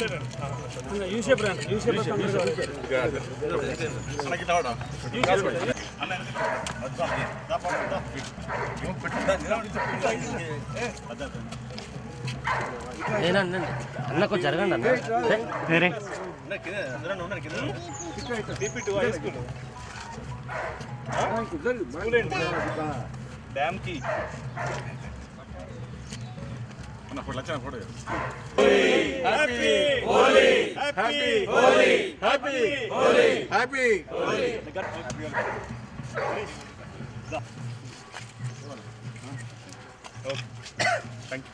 Photo పెట్టాం U shape రండి U shape మనకి తావడం నేనండి అన్న కొంచెం జరగండి అన్న. వేరే డ్యామ్ కి అన్న photo Latchanna photo happy Holi happy Holi happy Holi happy thank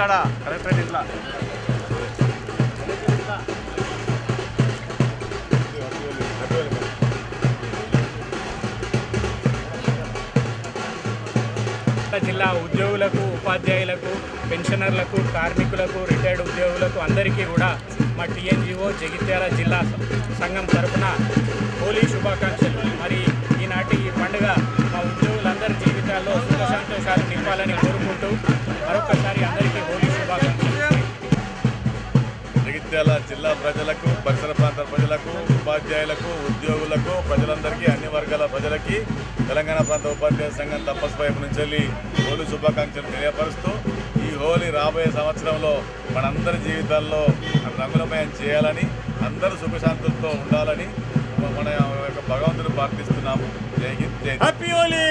కాడ కలెక్టరేట్ ఇట్లా. జిల్లా ఉద్యోగులకు ఉపాధ్యాయులకు పెన్షనర్లకు కార్మికులకు రిటైర్డ్ ఉద్యోగులకు అందరికీ కూడా మా టీఎన్జిఓ జగిత్యాల జిల్లా సంఘం తరఫున హోలీ శుభాకాంక్షలు. మరి జగిత్యాల జిల్లా ప్రజలకు పరిసర ప్రాంత ప్రజలకు ఉపాధ్యాయులకు ఉద్యోగులకు ప్రజలందరికీ అన్ని వర్గాల ప్రజలకి తెలంగాణ ప్రాంత ఉపాధ్యాయ సంఘం తపస్ వైపు నుంచి వెళ్ళి హోలీ శుభాకాంక్షలు తెలియపరుస్తూ ఈ హోలీ రాబోయే సంవత్సరంలో మనందరి జీవితాల్లో రంగులమయం చేయాలని అందరూ సుఖశాంతులతో ఉండాలని మన యొక్క భగవంతుని ప్రార్థిస్తున్నాము. జై హింద్ జై హ్యాపీ హోలీ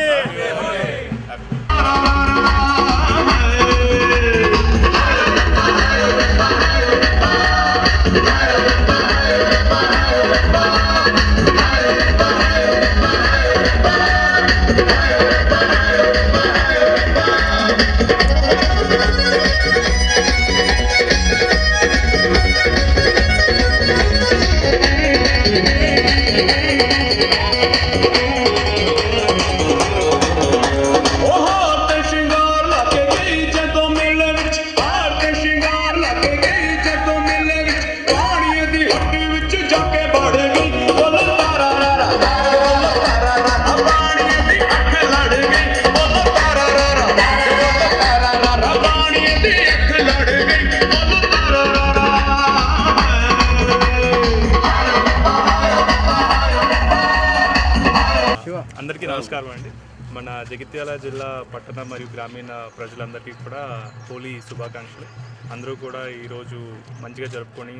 అందరికీ నమస్కారం అండి. మన జగిత్యాల జిల్లా పట్టణ మరియు గ్రామీణ ప్రజలందరికీ కూడా హోలీ శుభాకాంక్షలు. అందరూ కూడా ఈరోజు మంచిగా జరుపుకొని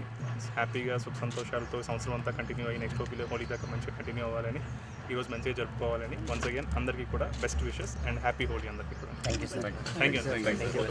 హ్యాపీగా సుఖ సంతోషాలతో సంవత్సరం అంతా కంటిన్యూ అయ్యి నెక్స్ట్ హోలీ హోలీ దాకా మంచిగా కంటిన్యూ అవ్వాలని ఈరోజు మంచిగా జరుపుకోవాలని వన్స్ అగైన్ అందరికీ కూడా best wishes and happy Holi అందరికీ కూడా. Thank you thank you